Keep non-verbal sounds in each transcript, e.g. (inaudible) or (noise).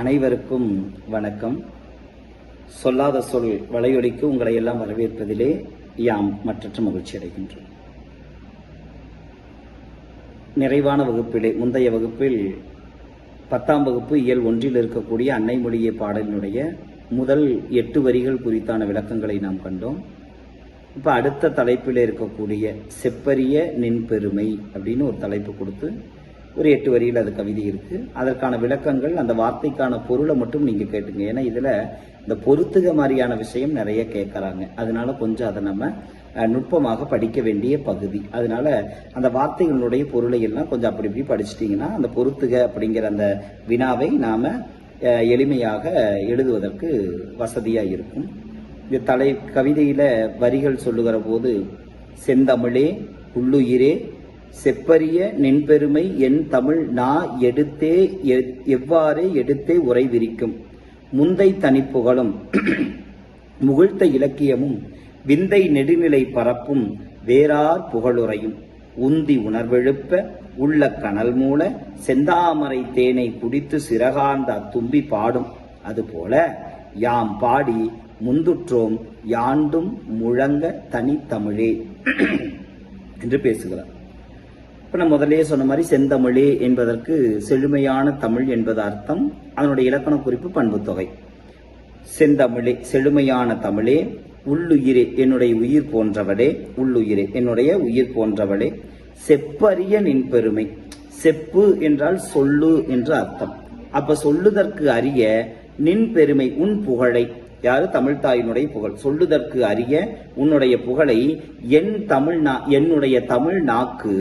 அனைவருக்கும் வணக்கம். சொல்லாத சொல் வலையொலிக்கு உங்களை எல்லாம் வரவேற்பதிலே யாம் மற்றற்ற மகிழ்ச்சி அடைகின்றோம். நிறைவான வகுப்பிலே முந்தைய வகுப்பில் பத்தாம் வகுப்பு இயல் ஒன்றில் இருக்கக்கூடிய அன்னை மொழிய பாடலினுடைய முதல் எட்டு வரிகள் குறித்தான விளக்கங்களை நாம் கண்டோம். இப்போ அடுத்த தலைப்பில் இருக்கக்கூடிய செப்பரிய நின் பெருமை அப்படின்னு ஒரு தலைப்பு கொடுத்து ஒரு எட்டு வரியில் அது கவிதை இருக்கு. அதற்கான விளக்கங்கள் அந்த வார்த்தைக்கான பொருளை மட்டும் நீங்க கேட்டுங்க ஏன்னா இதுல இந்த பொருத்துக மாதிரியான விஷயம் நிறைய கேட்கறாங்க அதனால கொஞ்சம் அதை நம்ம நுட்பமாக படிக்க வேண்டிய பகுதி. அதனால அந்த வார்த்தைகளுடைய பொருளை எல்லாம் கொஞ்சம் அப்படி இப்படி படிச்சிட்டிங்கன்னா அந்த பொருத்துக அப்படிங்கிற அந்த வினாவை நாம எளிமையாக எழுதுவதற்கு வசதியாக இருக்கும். இந்த தலை கவிதையில வரிகள் சொல்லுகிற போது செந்தமிழே உள்ளுயிரே செப்பரிய நின்பெருமை என் தமிழ் நா எடுத்தே எவ்வாறே எடுத்தே உரை விரிக்கும் முந்தை தனிப்புகழும் (clears throat) முகிழ்த்த இலக்கியமும் விந்தை நெடுநிலை பரப்பும் வேறார் புகழுரையும் உந்தி உணர்வெழுப்ப உள்ள கனல் மூல செந்தாமரை தேனை குடித்து சிறகார்ந்த அத்தும்பி பாடும். அதுபோல யாம் பாடி முந்துற்றோம் யாண்டும் முழங்க தனித்தமிழே. (clears throat) என்று பேசுகிறார். இப்போ நான் முதலே சொன்ன மாதிரி செந்தமிழே என்பதற்கு செழுமையான தமிழ் என்பது அர்த்தம். அதனுடைய இலக்கண குறிப்பு பண்புத்தொகை. செந்தமிழே செழுமையான தமிழே உள்ளுயிரே என்னுடைய உயிர் போன்றவளே உள்ளுயிரே என்னுடைய உயிர் போன்றவளே செப்பரிய நின் பெருமை. செப்பு என்றால் சொல்லு என்று அர்த்தம். அப்ப சொல்லுதற்கு அறிய நின் பெருமை உன் புகழை. யாரு? தமிழ் தாயினுடைய புகழ். சொல்லுதற்கு அறிய உன்னுடைய புகழை என் தமிழ் நா என்னுடைய தமிழ் நாக்கு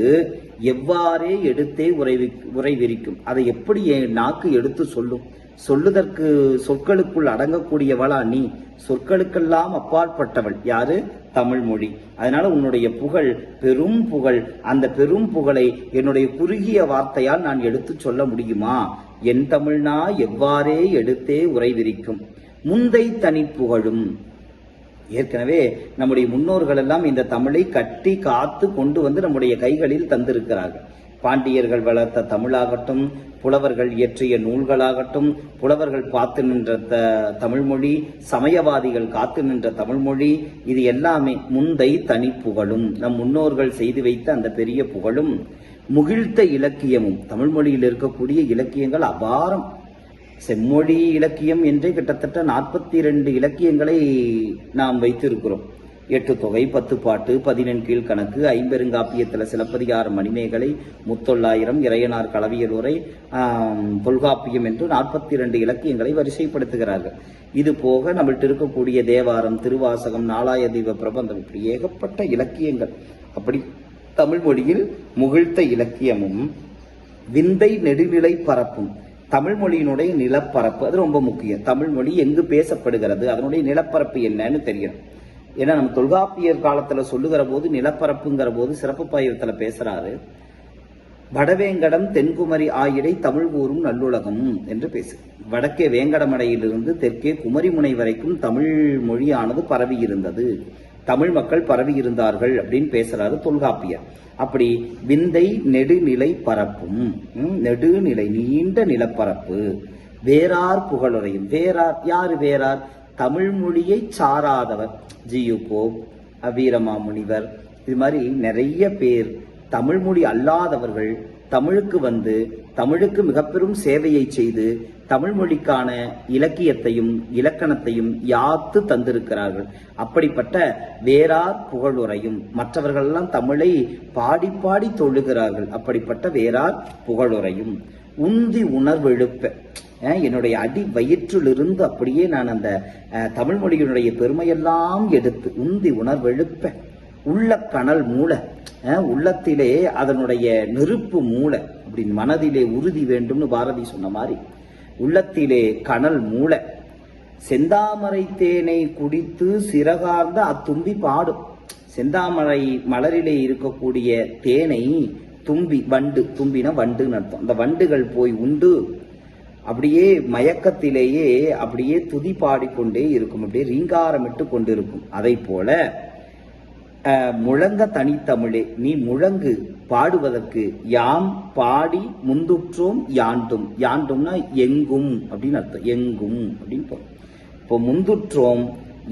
எவ்வாறே எடுத்தே உரைவி உரைவிரிக்கும் அதை எப்படி என் நாக்கு எடுத்து சொல்லும்? சொல்லுதற்கு சொற்களுக்குள் அடங்கக்கூடியவளா நீ? சொற்களுக்கெல்லாம் அப்பாற்பட்டவள். யாரு? தமிழ் மொழி. அதனால உன்னுடைய புகழ் பெரும் புகழ். அந்த பெரும் புகழை என்னுடைய குறுகிய வார்த்தையால் நான் எடுத்து சொல்ல முடியுமா? என் தமிழ்னா எவ்வாறே எடுத்தே உரைவிரிக்கும் முந்தை தனி புகழும் ஏற்கனவே நம்முடைய முன்னோர்கள் எல்லாம் இந்த தமிழை கட்டி காத்து கொண்டு வந்து நம்முடைய கைகளில் தந்திருக்கிறார்கள். பாண்டியர்கள் வளர்த்த தமிழாகட்டும் புலவர்கள் இயற்றிய நூல்களாகட்டும் புலவர்கள் பார்த்து நின்ற த- தமிழ்மொழி சமயவாதிகள் காத்து நின்ற தமிழ்மொழி இது எல்லாமே முந்தை தனி புகழும். நம் முன்னோர்கள் செய்து வைத்த அந்த பெரிய புகழும் முகிழ்த்த இலக்கியமும் தமிழ்மொழியில் இருக்கக்கூடிய இலக்கியங்கள் அபாரம். செம்மொழி இலக்கியம் என்றே கிட்டத்தட்ட நாற்பத்தி ரெண்டு இலக்கியங்களை நாம் வைத்திருக்கிறோம். எட்டு தொகை பத்து பாட்டு பதினெண் கீழ் கணக்கு ஐம்பெருங்காப்பியத்தில் சிலப்பதிகாரம் மணிமேகலை முத்தொள்ளாயிரம் இறையனார் களவியல் உரை தொல்காப்பியம் என்று நாற்பத்தி இரண்டு இலக்கியங்களை வரிசைப்படுத்துகிறார்கள். இது போக நம்மள்கிட்ட இருக்கக்கூடிய தேவாரம் திருவாசகம் நாலாய தீப பிரபந்தம் இப்படி ஏகப்பட்ட இலக்கியங்கள். அப்படி தமிழ் மொழியில் முகிழ்த்த இலக்கியமும் விந்தை நெடுநிலை பரப்பும் தமிழ் மொழியினுடைய நிலப்பரப்பு அது ரொம்ப முக்கியம். தமிழ் மொழி எங்கு பேசப்படுகிறது அதனுடைய நிலப்பரப்பு என்னன்னு தெரியணும் ஏன்னா நம்ம தொல்காப்பியர் காலத்துல சொல்லுகிற போது நிலப்பரப்புங்கிற போது சிறப்பு பாயிரத்துல பேசுறாரு. வடவேங்கடம் தென்குமரி ஆயிடை தமிழ் கூறும் நல்லுலகம் என்று பேசு. வடக்கே வேங்கடமடையிலிருந்து தெற்கே குமரிமுனை வரைக்கும் தமிழ் மொழியானது பரவி இருந்தது. தமிழ் மக்கள் பரவி இருந்தார்கள் அப்படின்னு பேசுறாரு தொல்காப்பியர். அப்படி விந்தை நெடுநிலை பரப்பும். நெடுநிலை நீண்ட நிலப்பரப்பு. வேறார் புகழுரையும் வேறார் யாரு வேறார்? தமிழ் மொழியை சாராதவர். GU Pope Veeramamunivar. இது மாதிரி நிறைய பேர் தமிழ் மொழி அல்லாதவர்கள் தமிழுக்கு வந்து தமிழுக்கு மிகப்பெரும் சேவையை செய்து தமிழ் மொழிக்கான இலக்கியத்தையும் இலக்கணத்தையும் யாத்து தந்திருக்கிறார்கள். அப்படிப்பட்ட வேறார் புகழுரையும் மற்றவர்கள்லாம் தமிழை பாடி பாடி தொழுகிறார்கள். அப்படிப்பட்ட வேறார் புகழுரையும். உந்தி உணர்வெழுப்ப. என்னுடைய அடி வயிற்றிலிருந்து அப்படியே நான் அந்த தமிழ் மொழியினுடைய பெருமையெல்லாம் எடுத்து உந்தி உணர்வெழுப்ப. உள்ள கனல் மூளை. உள்ளத்திலே அதனுடைய நெருப்பு மூளை அப்படி மனதிலே உறுதி வேண்டும்னு பாரதி சொன்ன மாதிரி உள்ளத்திலே கனல் மூளை செந்தாமரை தேனை குடித்து சிறகார்ந்த அத்தும்பி பாடும் செந்தாமரை மலரிலே இருக்கக்கூடிய தேனை தும்பி வண்டு தும்பினா வண்டுன்னு அர்த்தம். அந்த வண்டுகள் போய் உண்டு அப்படியே மயக்கத்திலேயே அப்படியே துதி பாடிக்கொண்டே இருக்கும் அப்படியே ரீங்காரமிட்டு கொண்டிருக்கும். அதை போல முழங்க தனித்தமிழே நீ முழங்கு பாடுவதற்கு. யாம் பாடி முந்துற்றோம் யாண்டும். யாண்டும்னா எங்கும் அப்படின்னு அர்த்தம். எங்கும் அப்படின்னு இப்போ முந்துற்றோம்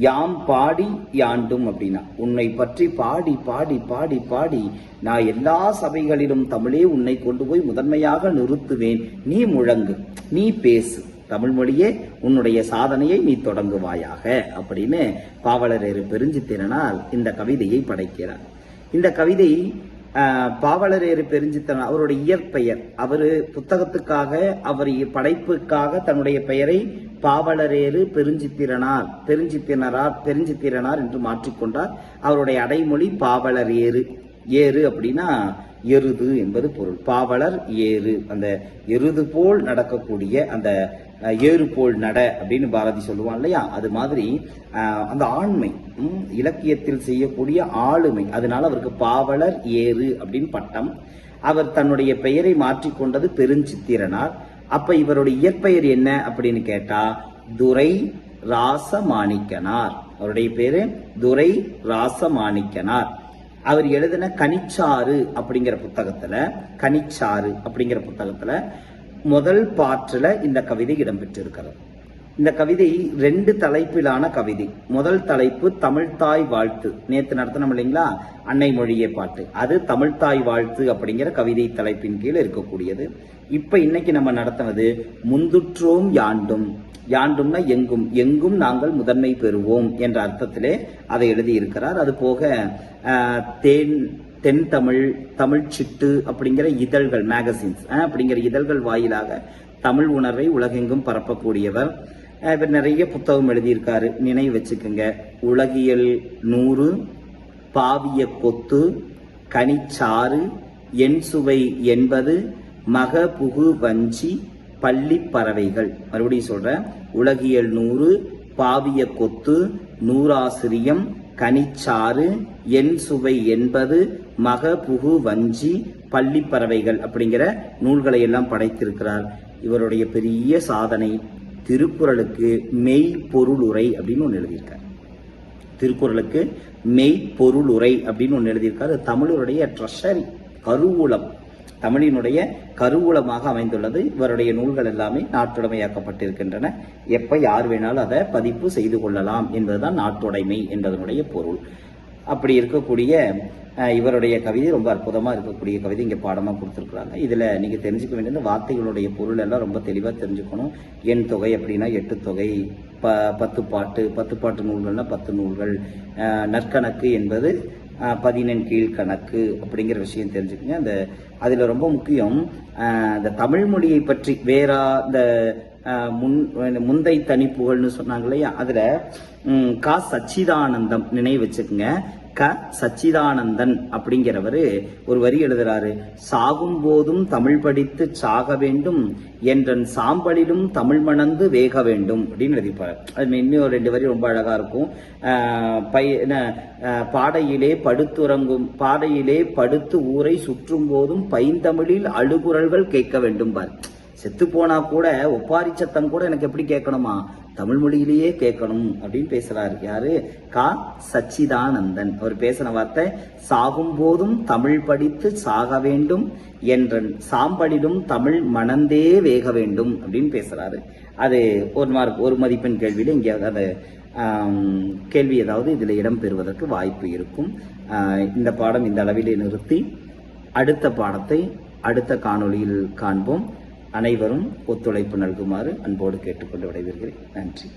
யாம் பாடி யாண்டும் அப்படின்னா. உன்னை பற்றி பாடி பாடி பாடி பாடி நான் எல்லா சபைகளிலும் தமிழே உன்னை கொண்டு போய் முதன்மையாக நிறுத்துவேன். நீ முழங்கு நீ பேசு. தமிழ் மொழியே உன்னுடைய சாதனையை நீ தொடங்குவாயாக அப்படின்னு பாவலரேறு பெருஞ்சித்திரனால் இந்த கவிதையை படைக்கிறார். இந்த கவிதை ஆஹ், பாவலரேறு பெருஞ்சித்திரன் அவருடைய இயற்பெயர். அவர் புத்தகத்துக்காக அவர் படைப்புக்காக தன்னுடைய பெயரை பாவலரேறு பெருஞ்சித்திரனார் பெருஞ்சித்திரனார் பெருஞ்சித்திரனார் என்று மாற்றிக்கொண்டார். அவருடைய அடைமொழி பாவலர் ஏறு. ஏறு அப்படின்னா எருது என்பது பொருள். பாவலர் ஏறு. அந்த எருது போல் நடக்கக்கூடிய அந்த ஏறு போல் நட அப்படின்னு பாரதி சொல்லுவான் இல்லையா? அது மாதிரி அந்த ஆண்மை இலக்கியத்தில் செய்யக்கூடிய ஆளுமை. அதனால அவருக்கு பாவலர் ஏறு அப்படின்னு பட்டம். அவர் தன்னுடைய பெயரை மாற்றிக்கொண்டது பெருஞ்சித்திரனார். அப்ப இவருடைய இயற்பெயர் என்ன அப்படின்னு கேட்டா துரை ராசமாணிக்கனார். அவருடைய பேரு துரை ராசமாணிக்கனார். அவர் எழுதின கனிச்சாறு அப்படிங்கிற புத்தகத்துல கனிச்சாறு அப்படிங்கிற புத்தகத்துல முதல் பாற்றுல இந்த கவிதை இடம்பெற்றிருக்கிறது. இந்த கவிதை ரெண்டு தலைப்பிலான கவிதை. முதல் தலைப்பு தமிழ்தாய் வாழ்த்து. நேத்து நடத்தினோம் இல்லைங்களா? அன்னை மொழியே பாட்டு. அது தமிழ்தாய் வாழ்த்து அப்படிங்கிற கவிதை தலைப்பின் கீழ் இருக்கக்கூடியது. இப்ப இன்னைக்கு நம்ம நடத்தினது முந்துற்றோம் யாண்டும் யாண்டும்னா எங்கும் எங்கும் நாங்கள் முதன்மை பெறுவோம் என்ற அர்த்தத்திலே அதை எழுதியிருக்கிறார். அது போக தேன் தென் தமிழ் தமிழ் சிட்டு அப்படிங்கிற இதழ்கள் மேகசின்ஸ் அப்படிங்கிற இதழ்கள் வாயிலாக தமிழ் உணர்வை உலகெங்கும் பரப்பக்கூடியவர். இவர் நிறைய புத்தகம் எழுதியிருக்காரு. நினைவு வச்சுக்கோங்க. உலகியல் நூறு பாவிய கொத்து கனிச்சாறு என் சுவை என்பது மக புகு வஞ்சி பள்ளி பறவைகள் மறுபடியும் சொல்றேன். உலகியல் நூறு பாவிய கொத்து நூறாசிரியம் கனிச்சாறு என் சுவை என்பது மக புகு வஞ்சி பள்ளி பறவைகள் அப்படிங்கிற நூல்களை எல்லாம் படைத்திருக்கிறார். இவருடைய பெரிய சாதனை திருக்குறளுக்கு மெய் பொருளுரை அப்படின்னு ஒன்று எழுதியிருக்கார். திருக்குறளுக்கு மெய் பொருளுரை அப்படின்னு ஒன்று எழுதியிருக்காரு. தமிழருடைய ட்ரெஷரி கருவூலம். தமிழினுடைய கருவூலமாக அமைந்துள்ளது. இவருடைய நூல்கள் எல்லாமே நாட்டுடைமையாக்கப்பட்டிருக்கின்றன. எப்ப யார் வேணாலும் அதை பதிப்பு செய்து கொள்ளலாம் என்பதுதான் நாட்டுடைமை என்பதனுடைய பொருள். அப்படி இருக்கக்கூடிய இவருடைய கவிதை ரொம்ப அற்புதமாக இருக்கக்கூடிய கவிதை இங்கே பாடமாக கொடுத்துருக்குறாங்க. இதில் நீங்கள் தெரிஞ்சுக்க வேண்டியது வார்த்தைகளுடைய பொருள் எல்லாம் ரொம்ப தெளிவாக தெரிஞ்சுக்கணும். எண் தொகை அப்படின்னா எட்டு தொகை ப பத்து பாட்டு பத்து பாட்டு நூல்கள்னால் பத்து நூல்கள். நற்கணக்கு என்பது பதினெண் கீழ் கணக்கு அப்படிங்கிற விஷயம் தெரிஞ்சுக்கங்க. அந்த அதில் ரொம்ப முக்கியம் இந்த தமிழ் மொழியை பற்றி வேறா இந்த முன் முந்தை தனிப்புகள்னு சொன்னாங்க இல்லையா? அதில் கா சச்சிதானந்தம் நினைவு வச்சுக்கோங்க. க சச்சிதானந்தன் அப்படிங்கிறவரு ஒரு வரி எழுதுறாரு. சாகும் போதும் தமிழ் படித்து சாக வேண்டும். என்றன் சாம்பலிலும் தமிழ் மணந்து வேக வேண்டும். அப்படின்னு எழுதிப்பார் அது இன்னும் ஒரு ரெண்டு வரி ரொம்ப அழகா இருக்கும். பை என்ன, பாடையிலே படுத்துறங்கும் பாடையிலே படுத்து ஊரை சுற்றும் போதும் பைந்தமிழில் அழுகுரல்கள் கேட்க வேண்டும் பார் செத்து போனா கூட ஒப்பாரி சத்தம் கூட எனக்கு எப்படி கேட்கணுமா? தமிழ் மொழியிலேயே கேட்கணும் அப்படின்னு பேசுறாரு. யாரு? கா. சச்சிதானந்தன். அவர் பேசின வார்த்தை சாகும் போதும் தமிழ் படித்து சாக வேண்டும் என்றன். சாம்படிலும் தமிழ் மணந்தே வேக வேண்டும் அப்படின்னு பேசுறாரு. அது ஒரு மார்க் ஒரு மதிப்பெண் கேள்வியில எங்கேயாவது அந்த கேள்வி ஏதாவது இதுல இடம் பெறுவதற்கு வாய்ப்பு இருக்கும். இந்த பாடம் இந்த அளவிலே நிறுத்தி அடுத்த பாடத்தை அடுத்த காணொளியில் காண்போம். அனைவரும் ஒத்துழைப்பு நல்குமாறு அன்போடு கேட்டுக்கொண்டு விடைபெறுகிறேன். நன்றி.